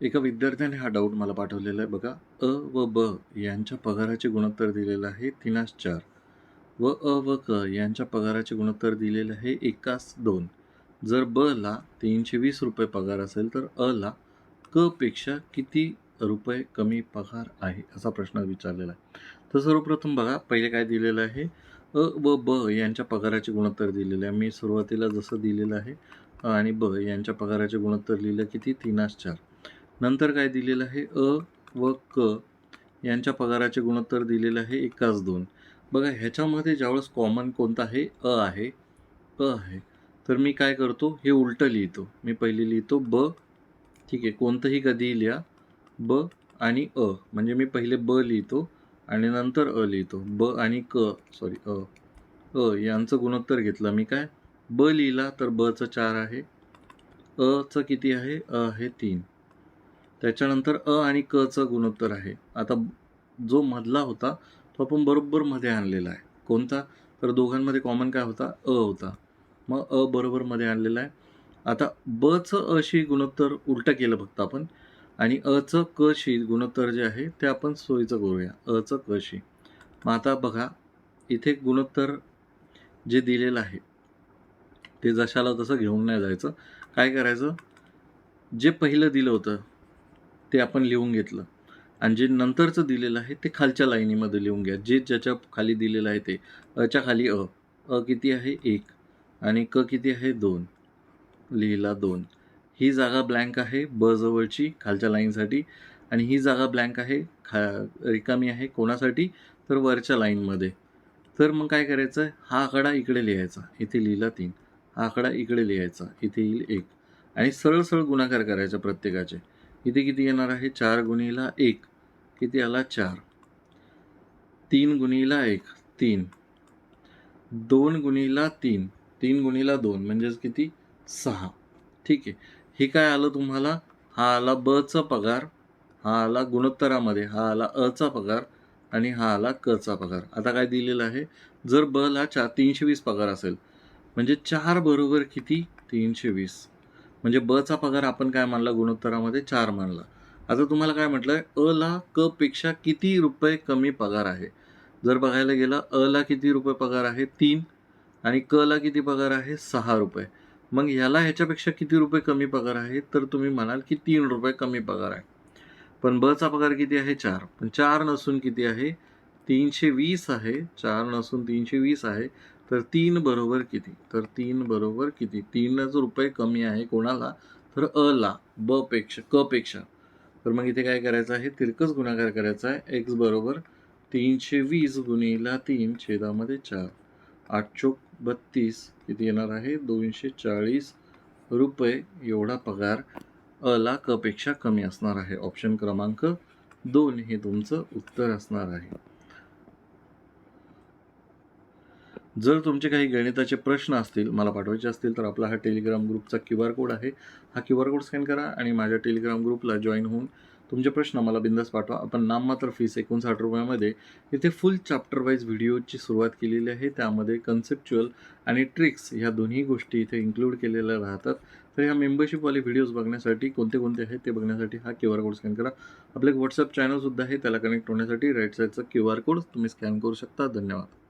एका विद्यार्थ्याने हा डाऊट मला पाठवलेला आहे. बघा अ व ब यांच्या पगाराचे गुणोत्तर दिलेलं आहे तीनास चार. व अ व क यांच्या पगाराचे गुणोत्तर दिलेलं आहे एकास दोन. जर ब ला तीनशे वीस रुपये पगार असेल तर अ ला क पेक्षा किती रुपये कमी पगार आहे असा प्रश्न विचारलेला आहे. तर सर्वप्रथम बघा पहिले काय दिलेलं आहे? अ व ब यांच्या पगाराचे गुणोत्तर दिलेले आहे. मी सुरुवातीला जसं दिलेलं आहे आणि ब यांच्या पगाराचे गुणोत्तर लिहिलं किती? तीनास चार. नंतर काय दिलेलं आहे? अ व क. यांच्या पगाराचे गुणोत्तर दिलेलं आहे एकाच दोन. बघा ह्याच्यामध्ये ज्यावेळेस कॉमन कोणतं आहे? अ आहे. अ आहे. तर मी काय करतो? हे उलटं लिहितो. मी पहिले लिहितो ब. ठीक आहे. कोणतंही कधीही लिहा. ब आणि अ. म्हणजे मी पहिले ब लिहितो आणि नंतर अ लिहितो. ब आणि क. सॉरी अ. अ. यांचं गुणोत्तर घेतलं मी काय? ब लिहिला तर बचं चार आहे. अचं किती आहे? अ आहे तीन. त्याच्यानंतर अ आणि क चं गुणोत्तर आहे. आता जो मधला होता तो आपण बरोबर मध्ये आणलेला आहे. कोणता? तर दोघांमध्ये कॉमन काय होता? अ होता. मग अ बरोबर मध्ये आणलेला आहे. आता ब अशी गुणोत्तर उलटं केलं फक्त आपण. आणि अ कशी क शी गुणोत्तर जे आहे ते आपण सोयीचं करूया. अ कशी मग आता बघा इथे गुणोत्तर जे दिलेलं आहे ते जशाला तसं घेऊन नाही जायचं. काय करायचं? जे पहिलं दिलं होतं ते आपण लिहून घेतलं. आणि जे नंतरचं दिलेलं आहे ते खालच्या लाईनीमध्ये लिहून घ्या. जे ज्याच्या खाली दिलेलं आहे ते. अच्या खाली अ. अ किती आहे? एक. आणि क किती आहे? दोन. लिहिला दोन. ही जागा ब्लँक आहे ब जवळची खालच्या लाईनसाठी. आणि ही जागा ब्लँक आहे खा रिकामी आहे कोणासाठी? तर वरच्या लाईनमध्ये. तर मग काय करायचं आहे हा आकडा इकडे लिहायचा. इथे लिहिला तीन. हा आकडा इकडे लिहायचा. इथे येईल एक. आणि सरळ सरळ गुणाकार करायचा प्रत्येकाचे. इथे किती येणार आहे? चार गुणीला एक. किती आला? चार. तीन गुणीला एक. तीन. दोन गुणीला तीन. तीन गुणीला दोन म्हणजेच किती? सहा. ठीक आहे. हे काय आलं तुम्हाला? हा आला बचा पगार हा आला गुणोत्तरामध्ये हा आला अ चा पगार आणि हा आला क चा पगार. आता काय दिलेलं आहे? जर ब ला चार तीनशे वीस पगार असेल म्हणजे चार बरोबर किती? तीनशे वीस. म्हणजे बचा पगार आपण काय मानला? गुणोत्तरामध्ये चार मानला. आता तुम्हाला काय म्हटलं आहे अ ला क पेक्षा किती रुपये कमी पगार आहे? जर बघायला गेलं अ ला किती रुपये पगार आहे? तीन. आणि क ला किती पगार आहे? सहा रुपये. मग ह्याला ह्याच्यापेक्षा किती रुपये कमी पगार आहे? तर तुम्ही म्हणाल की तीन रुपये कमी पगार आहे. पण बचा पगार किती आहे? चार. पण चार नसून किती आहे? तीनशे वीस आहे. चार नसून तीनशे वीस आहे. तर तीन बरोबर किती? तर तीन बरोबर किती? तीनच रुपये कमी आहे कोणाला? तर अ ला ब पेक्षा क पेक्षा. तर मग इथे काय करायचं आहे? तिरकस गुणाकार करायचा आहे. एक्स बरोबर तीनशे वीस गुणीला तीन छेदामध्ये चार. आठ चोक बत्तीस किती येणार आहे? दोनशे चाळीस रुपये एवढा पगार अ ला कपेक्षा कमी असणार आहे. ऑप्शन क्रमांक दोन हे तुमचं उत्तर असणार आहे. जर तुमचे काही गणिताचे प्रश्न असतील मला पाठवायचे असतील तर आपला हा टेलिग्राम ग्रुपचा क्यू आर कोड आहे. हा क्यू आर कोड स्कॅन करा आणि माझ्या टेलिग्राम ग्रुपला जॉईन होऊन तुमचे प्रश्न मला बिंदास पाठवा. आपण नाममात्र फीस एकोणसाठ रुपयामध्ये इथे फुल चॅप्टर वाईज व्हिडिओची सुरुवात केलेली आहे. त्यामध्ये कन्सेप्च्युअल आणि ट्रिक्स ह्या दोन्ही गोष्टी इथे इन्क्लूड केलेल्या राहतात. तर ह्या मेंबरशिपवाले व्हिडिओज बघण्यासाठी कोणते कोणते आहेत ते बघण्यासाठी हा क्यू आर कोड स्कॅन करा. आपलं एक व्हॉट्सअप चॅनलसुद्धा आहे त्याला कनेक्ट होण्यासाठी राईट साईडचा क्यू आर कोड तुम्ही स्कॅन करू शकता. धन्यवाद.